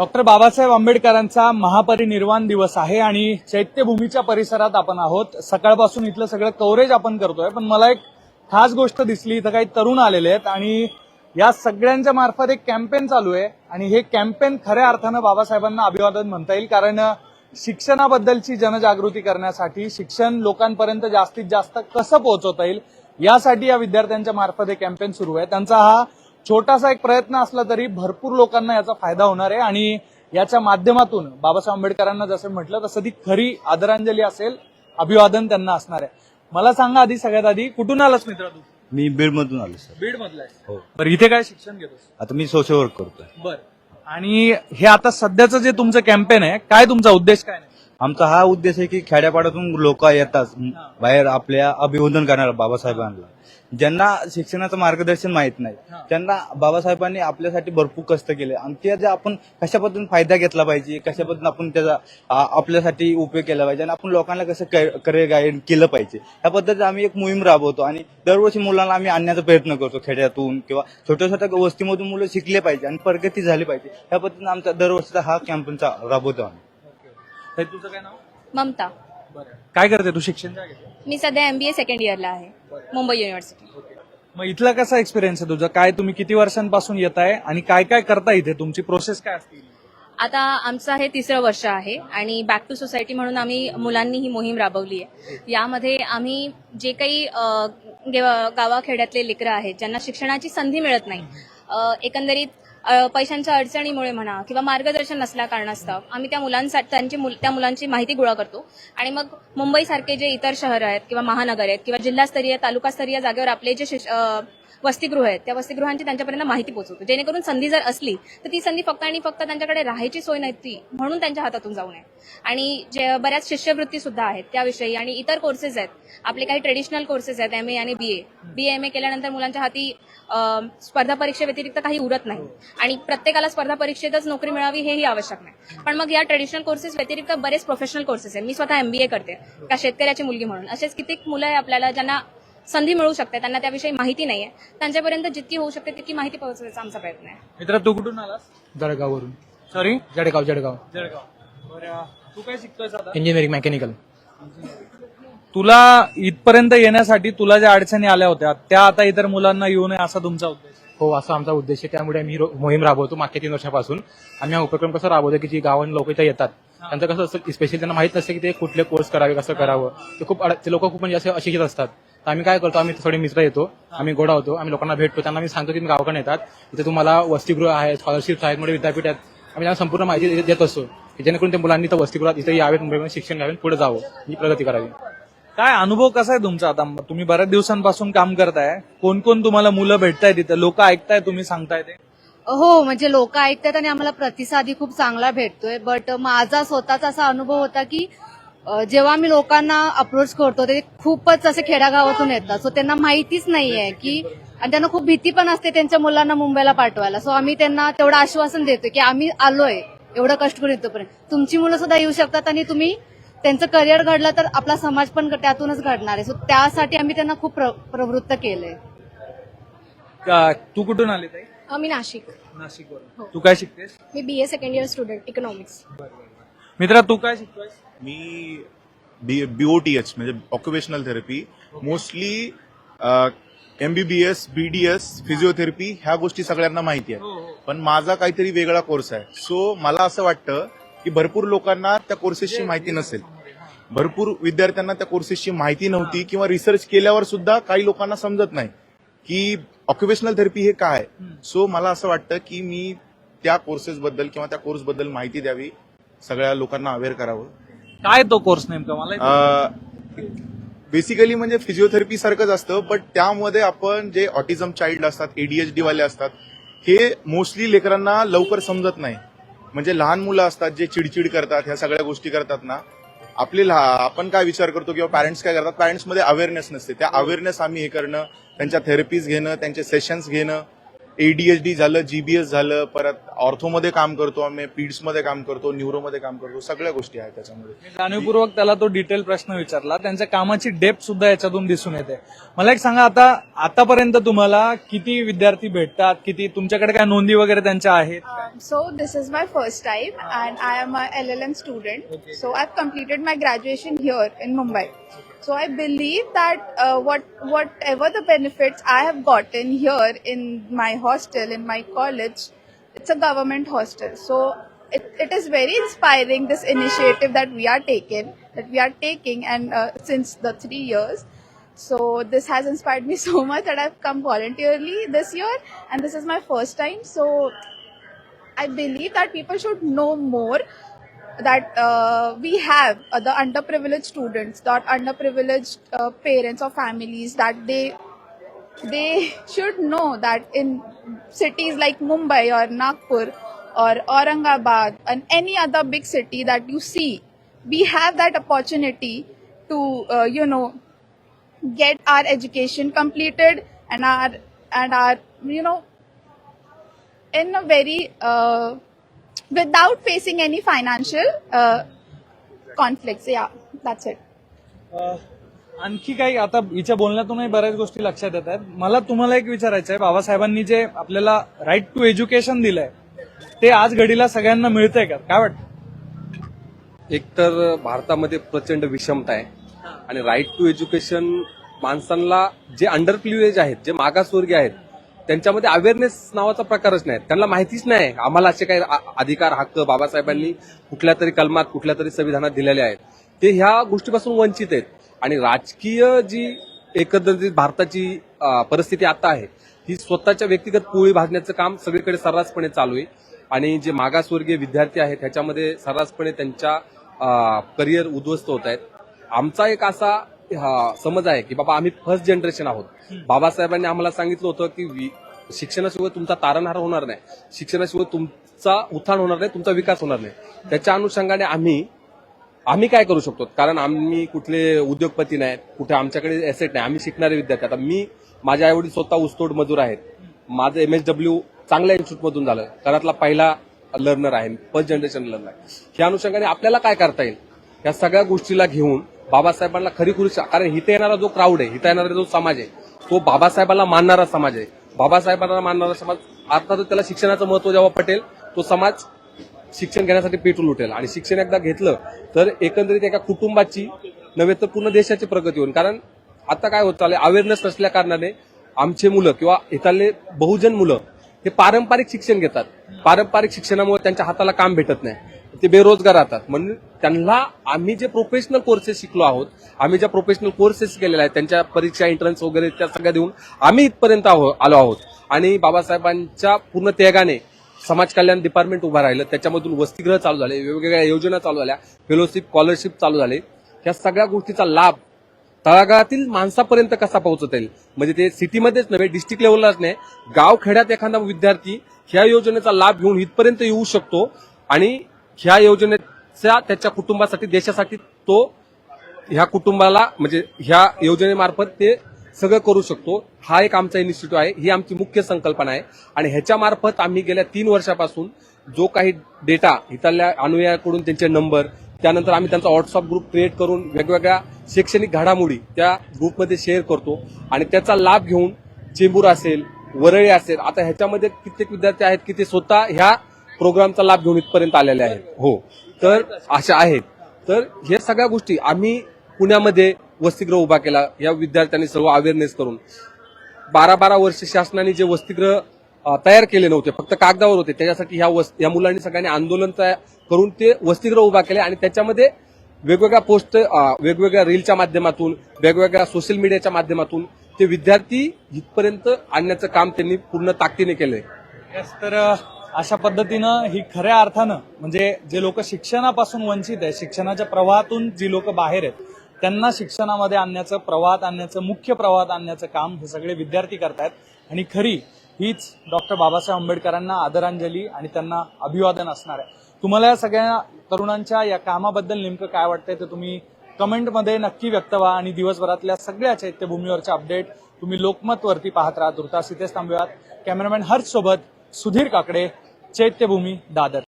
Doctor Babasaheb आंबेडकरांचा महापरिनिर्वाण दिवस आहे आणि चैत्यभूमीच्या परिसरात आपण आहोत. सकाळपासून इथलं सगळं कव्हरेज आपण करतोय पण मला एक खास गोष्ट दिसली. इथं काही तरुण आलेले आहेत आणि या सगळ्यांच्या मार्फत एक कॅम्पेन चालू आहे आणि हे कॅम्पेन खऱ्या अर्थानं बाबासाहेबांना अभिवादन म्हणता येईल कारण शिक्षणाबद्दलची जनजागृती करण्यासाठी शिक्षण लोकांपर्यंत जास्तीत जास्त कसं पोहोचवता येईल यासाठी या विद्यार्थ्यांच्या मार्फत हे कॅम्पेन सुरू आहे. त्यांचा हा छोटासा एक प्रयत्न असला तरी भरपूर लोकांना याचा फायदा होणार आहे. आणि याच्या माध्यमातून बाबासाहेब आंबेडकरांना जसं म्हटलं तसं ती खरी आदरांजली असेल अभिवादन त्यांना असणार आहे. मला सांगा आधी सगळ्यात आधी कुठून आलास मित्र तू? मी बीड मधून आलो सर. बीड मधला हो. बरं इथे काय शिक्षण घेतोस? आता मी सोशल वर्क करतोय. बर. आणि हे आता सध्याचं जे तुमचं कॅम्पेन आहे काय तुमचा उद्देश काय नाही? आमचा हा उद्देश आहे की खेड्यापाड्यातून लोक येतात बाहेर आपल्या अभिवादन करणार बाबासाहेबांना. ज्यांना शिक्षणाचं मार्गदर्शन माहीत नाही हा. त्यांना बाबासाहेबांनी आपल्यासाठी भरपूर कष्ट केले. आणि त्याचा आपण कशा पद्धतीने फायदा घेतला पाहिजे कशा पद्धतीने आपण त्याचा आपल्यासाठी उपयोग केला पाहिजे आणि आपण लोकांना कसं करिअर गाईड केलं पाहिजे या पद्धतीने आम्ही एक मोहीम राबवतो आणि दरवर्षी मुलांना आम्ही आणण्याचा प्रयत्न करतो खेड्यातून किंवा छोट्या छोट्या वस्तीमधून मुलं शिकले पाहिजे आणि प्रगती झाली पाहिजे या पद्धतीने आमचा दरवर्षीचा हा कॅम्पेनचा राबवतो आम्ही. तुझं काय नाव? ममता. बरं. काय करते तू? शिक्षण मी सध्या एमबीए सेकंड इयरला आहे. मुंबई युनिव्हर्सिटी मग इथला कसा एक्सपिरियन्स आहे तुझा? काय तुम्ही किती वर्षांपासून येत आहे आणि काय काय करता इथे? तुमची प्रोसेस काय असते? आता आमचं हे तिसरं वर्ष आहे आणि बॅक टू सोसायटी म्हणून आम्ही मुलांनी ही मोहीम राबवली आहे. यामध्ये आम्ही जे काही गावाखेड्यातले लेकरं आहेत ज्यांना शिक्षणाची संधी मिळत नाही एकंदरीत पैशांच्या अडचणीमुळे म्हणा किंवा मार्गदर्शन नसल्या कारणास्तव आम्ही त्या मुलांसाठी त्यांची मुल- त्या मुलांची माहिती गोळा करतो. आणि मग मुंबईसारखे जे इतर शहर आहेत किंवा महानगर आहेत किंवा जिल्हास्तरीय तालुकास्तरीय जागेवर आपले जे शिश- वसतिगृह आहेत. त्या वसतिगृहांची त्यांच्यापर्यंत माहिती पोहोचवतो. जेणेकरून संधी जर असली तर ती संधी फक्त आणि फक्त त्यांच्याकडे राहायची सोय नव्हती म्हणून त्यांच्या हातातून जाऊ नये. आणि जे बऱ्याच शिष्यवृत्ती सुद्धा आहेत त्याविषयी आणि इतर कोर्सेस आहेत. आपले काही ट्रेडिशनल कोर्सेस आहेत एम ए आणि B A B M A केल्यानंतर मुलांच्या हाती स्पर्धा स्पर्धा परीक्षेव्यतिरिक्त काही उरत नाही. आणि प्रत्येकाला स्पर्धा परीक्षेतच नोकरी मिळावी हेही आवश्यक नाही. पण मग या ट्रेडिशनल कोर्सेस व्यतिरिक्त बरेच प्रोफेशनल कोर्सेस आहेत. मी स्वतः एमबीए करते का शेतकऱ्याची मुलगी म्हणून. असेच किती मुलं आहे आपल्याला ज्यांना संधी मिळू शकते. त्यांना त्याविषयी माहिती नाहीये. त्यांच्यापर्यंत जितकी होऊ शकते तितकी माहिती पोहोचवायचा आमचा प्रयत्न आहे. मित्र तू कुठून आलास? जळगाववरून. सॉरी जळगाव जळगाव. जळगाव. बरं तू काय शिकतोय आता? इंजिनिअरिंग मेकॅनिकल तुला इथपर्यंत येण्यासाठी तुला ज्या अडचणी आल्या होत्या त्या आता इतर मुलांना येऊ नये असा तुमचा उद्देश हो असा आमचा उद्देश आहे. त्यामुळे आम्ही रो- मोहीम राबवतो मागच्या तीन वर्षापासून. आम्ही हा उपक्रम कसा राबवतो की जी गावांनी लोक इथं येतात त्यांचं कसं असतं स्पेशली त्यांना माहीत नसतं की ते कुठले कोर्स करावे कसं करावं. ते खूप ते लोक खूप म्हणजे असे अशिक्षित असतात. तर आम्ही काय करतो आम्ही थोडे मित्र येतो आम्ही गोडा होतो आम्ही लोकांना भेटतो त्यांना आम्ही सांगतो की तुम्ही येतात इथे तुम्हाला वसतिगृह आहे स्कॉलरशिप्स आहेत मोठे विद्यापीठ आहेत. आम्ही त्यांना संपूर्ण माहिती देत असतो जेणेकरून ते मुलांनी तर वसतिगृहात इथे यावेत मुंबईमध्ये शिक्षण घ्यावे पुढे जावं ही प्रगती करावी. काय अनुभव कसा आहे तुमचा आता? तुम्ही बऱ्याच दिवसांपासून काम करताय. कोण कोण तुम्हाला मुलं भेटताय तिथं? लोक ऐकताय तुम्ही सांगताय ते? हो म्हणजे लोक ऐकतात आणि आम्हाला प्रतिसादही खूप चांगला भेटतोय. बट माझा स्वतःचा असा अनुभव होता की जेव्हा आम्ही लोकांना अप्रोच करतो ते खूपच असे खेड्यागावातून येतात. सो त्यांना माहितीच नाहीये की आणि त्यांना खूप भीती पण असते त्यांच्या मुलांना मुंबईला पाठवायला. सो आम्ही त्यांना तेवढं आश्वासन देतो की आम्ही आलोय एवढं कष्ट करून येतोपर्यंत तुमची मुलं सुद्धा येऊ शकतात आणि तुम्ही त्यांचं करिअर घडलं तर आपला समाज पण त्यातूनच घडणार आहे. सो त्यासाठी आम्ही त्यांना खूप प्र- प्रवृत्त केलंय. का- तू कुठून आले ताई? मी नाशिक. नाशिकवरून. तू काय शिकतेस? मी B A second year student economics मित्रा तू काय शिकतोय मी बी बीओटीएच म्हणजे occupational therapy mostly MBBS BDS physiotherapy ह्या गोष्टी सगळ्यांना माहिती आहे. पण माझा काहीतरी वेगळा कोर्स आहे. सो मला असं वाटतं की भरपूर लोकांना त्या कोर्सेसची माहिती नसेल. भरपूर विद्यार्थ्यांना त्या कोर्सेसची माहिती नव्हती किंवा रिसर्च केल्यावर सुद्धा काही लोकांना समजत नाही की ऑक्युपेशनल थेरपी हे काय. सो मला असं वाटतं की मी त्या कोर्सेस बद्दल किंवा त्या कोर्सबद्दल माहिती द्यावी सगळ्या लोकांना अवेअर करावं. काय तो कोर्स नेमका? मला बेसिकली म्हणजे फिजिओथेरपी सारखंच असतं बट त्यामध्ये आपण जे ऑटिझम चाइल्ड असतात एडीएचडी वाले असतात हे मोस्टली लेकरांना लवकर समजत नाही. म्हणजे लहान मुलं असतात जे चिडचिड करतात ह्या सगळ्या गोष्टी करतात ना आपले लहा- आपण काय विचार करतो किंवा पॅरेंट्स काय करतात? पॅरेंट्समध्ये अवेअरनेस नसते. त्या अवेअरनेस आम्ही हे करणं त्यांच्या थेरपीज घेणं त्यांचे सेशन्स घेणं एडीएचडी झालं जीबीएस झालं परत ऑर्थोमध्ये काम करतो आम्ही पीड्समध्ये काम करतो न्यूरोमध्ये काम करतो सगळ्या गोष्टी आहेत त्याच्यामध्ये. मी जाणीवपूर्वक त्याला तो डिटेल प्रश्न विचारला. त्यांच्या कामाची डेप्थ सुद्धा याच्यातून दिसून येते. मला एक सांगा आता आतापर्यंत तुम्हाला किती विद्यार्थी भेटतात? किती तुमच्याकडे काय नोंदी वगैरे त्यांच्या आहेत? Um, so this is my first time, and I am a LLM student. So I've completed my graduation here in Mumbai. So I believe that uh, what whatever the benefits I have gotten here in my hostel in my college, it's a government hostel. So it, it is very inspiring this initiative that we are taking that we are taking and uh, since the three years. So this has inspired me so much that I've come voluntarily this year, and this is my first time. So I believe that people should know more that uh, we have uh, the underprivileged students, the underprivileged uh, parents or families that they they should know that in cities like Mumbai or Nagpur or Aurangabad and any other big city that you see, we have that opportunity to uh, you know get our education completed and our and our you know in a very uh, without facing any financial uh, conflicts. Yeah that's it. अ, आणखी काही आता हिच्या बोलण्यातूनही बऱ्याच गोष्टी लक्षात येत आहेत. मला तुम्हाला एक विचारायचं आहे बाबासाहेबांनी जे आपल्याला राईट टू एज्युकेशन दिलंय ते आज घडीला सगळ्यांना मिळतंय का? काय वाटतं? एकतर भारतामध्ये प्रचंड विषमता आहे आणि राईट टू एज्युकेशन माणसांना जे अंडर प्रिव्हिलेज आहेत जे मागासवर्गीय आहेत त्यांच्यामध्ये अवेअरनेस नावाचा प्रकारच नाही. त्यांना माहितीच नाही. आम्हाला असे काही आ- अधिकार हक्क बाबासाहेबांनी कुठल्या तरी कलमात कुठल्या तरी संविधानात दिलेले आहेत. ते ह्या गोष्टीपासून वंचित आहेत. आणि राजकीय जी एकंदरीत भारताची परिस्थिती आता आहे ही स्वतःच्या व्यक्तिगत पोळी भाजण्याचं काम सगळीकडे सर्रासपणे चालू आहे. आणि जे मागासवर्गीय विद्यार्थी आहेत ह्याच्यामध्ये सर्रासपणे त्यांच्या करिअर उद्ध्वस्त होत आहेत. आमचा एक असा समज आहे की बाबा आम्ही फर्स्ट जनरेशन आहोत. बाबासाहेबांनी आम्हाला सांगितलं होतं की वि- शिक्षणाशिवाय तुमचा तारणहार होणार नाही. शिक्षणाशिवाय तुमचा उत्थान होणार नाही तुमचा विकास होणार नाही. त्याच्या अनुषंगाने आम्ही आम्ही काय करू शकतो? कारण आम्ही कुठले उद्योगपती नाहीत कुठे आमच्याकडे एसेट नाही. आम्ही शिकणारे विद्यार्थी. आता मी माझ्या आईवडील स्वतः ऊसतोड मजूर आहेत. माझं एम एस डब्ल्यू चांगल्या इन्स्टिट्यूटमधून झालं. घरातला पहिला लर्नर आहे. फर्स्ट जनरेशन लर्नर आहे. ह्या अनुषंगाने आपल्याला काय करता येईल? या सगळ्या गोष्टीला घेऊन बाबासाहेबांना खरी खुरी कारण इथे येणारा जो क्राऊड आहे इथे येणारा जो समाज आहे तो बाबासाहेबांना मानणारा समाज आहे. बाबासाहेबांना मानणारा समाज अर्थातच त्याला शिक्षणाचं महत्त्व जेव्हा पटेल तो समाज शिक्षण घेण्यासाठी पेटून उठेल. आणि शिक्षण एकदा घेतलं तर एकंदरीत एका कुटुंबाची नव्हे तर पूर्ण देशाची प्रगती होईल. कारण आता काय होत चाललंय अवेअरनेस नसल्या कारणाने आमचे मुलं किंवा इथले बहुजन मुलं हे पारंपरिक शिक्षण घेतात. पारंपरिक शिक्षणामुळे त्यांच्या हाताला काम भेटत नाही. ते बेरोजगार राहतात. म्हणून त्यांना आम्ही जे प्रोफेशनल कोर्सेस शिकलो आहोत आम्ही ज्या प्रोफेशनल कोर्सेस केलेल्या आहेत त्यांच्या परीक्षा एंट्रन्स वगैरे त्या सगळ्या देऊन आम्ही इथपर्यंत आहो- आलो आहोत. आणि बाबासाहेबांच्या पूर्ण त्यागाने समाज कल्याण डिपार्टमेंट उभा राहिलं. त्याच्यामधून वसतिगृह चालू झाले वेगवेगळ्या योजना चालू झाल्या फेलोशिप स्कॉलरशिप चालू झाले. ह्या सगळ्या गोष्टीचा लाभ तळागाळातील माणसापर्यंत कसा पोहोचता येईल? म्हणजे ते सिटीमध्येच नव्हे डिस्ट्रिक्ट लेवललाच नाही गाव खेड्यात एखादा विद्यार्थी ह्या योजनेचा लाभ घेऊन इथपर्यंत येऊ शकतो आणि ह्या योजनेचा त्याच्या कुटुंबासाठी देशासाठी तो ह्या कुटुंबाला म्हणजे ह्या योजनेमार्फत ते सगळं करू शकतो. हा एक आमचा इन्स्टिट्यूट आहे. ही आमची मुख्य संकल्पना आहे. आणि ह्याच्यामार्फत आम्ही गेल्या तीन वर्षापासून जो काही डेटा इथल्या अनुयायाकडून त्यांचे नंबर त्यानंतर आम्ही त्यांचा व्हॉट्सअप ग्रुप क्रिएट करून वेगवेगळ्या शैक्षणिक घडामोडी त्या ग्रुपमध्ये शेअर करतो. आणि त्याचा लाभ घेऊन चेंबूर असेल वरळी असेल आता ह्याच्यामध्ये कित्येक विद्यार्थी आहेत की ते स्वतः ह्या प्रोग्रामचा लाभ घेऊन इथपर्यंत आलेले आहेत. हो. तर अशा आहेत. तर हे सगळ्या गोष्टी आम्ही पुण्यामध्ये वसतिगृह उभा केला. या विद्यार्थ्यांनी सर्व अवेअरनेस करून. बारा बारा वर्ष शासनाने जे वसतिगृह तयार केले नव्हते फक्त कागदावर होते त्याच्यासाठी ह्या वस या मुलांनी सगळ्यांनी आंदोलन तया- करून ते वसतिगृह उभा केले आणि त्याच्यामध्ये वेगवेगळ्या पोस्ट वेगवेगळ्या रीलच्या माध्यमातून वेगवेगळ्या सोशल मीडियाच्या माध्यमातून ते विद्यार्थी इथपर्यंत आणण्याचं काम त्यांनी पूर्ण ताकदीने केलंय. तर अशा पद्धतीनं ही खऱ्या अर्थानं म्हणजे जे लोक शिक्षणापासून वंचित आहे शिक्षणाच्या प्रवाहातून जी लोक बाहेर आहेत त्यांना शिक्षणामध्ये आणण्याचं प्रवाहात आणण्याचं मुख्य प्रवाहात आणण्याचं काम हे सगळे विद्यार्थी करतायत. आणि खरी हीच डॉक्टर बाबासाहेब आंबेडकरांना आदरांजली आणि त्यांना अभिवादन असणार आहे. तुम्हाला या सगळ्या तरुणांच्या या कामाबद्दल नेमकं काय वाटतंय ते तुम्ही कमेंटमध्ये नक्की व्यक्त व्हा आणि दिवसभरातल्या सगळ्या चैत्यभूमीवरच्या अपडेट तुम्ही लोकमतवरती पाहत राहा. दुर्तास इथेच थांबूयात. कॅमेरामॅन हर्ष सोबत सुधीर काकडे चैत्यभूमी दादर.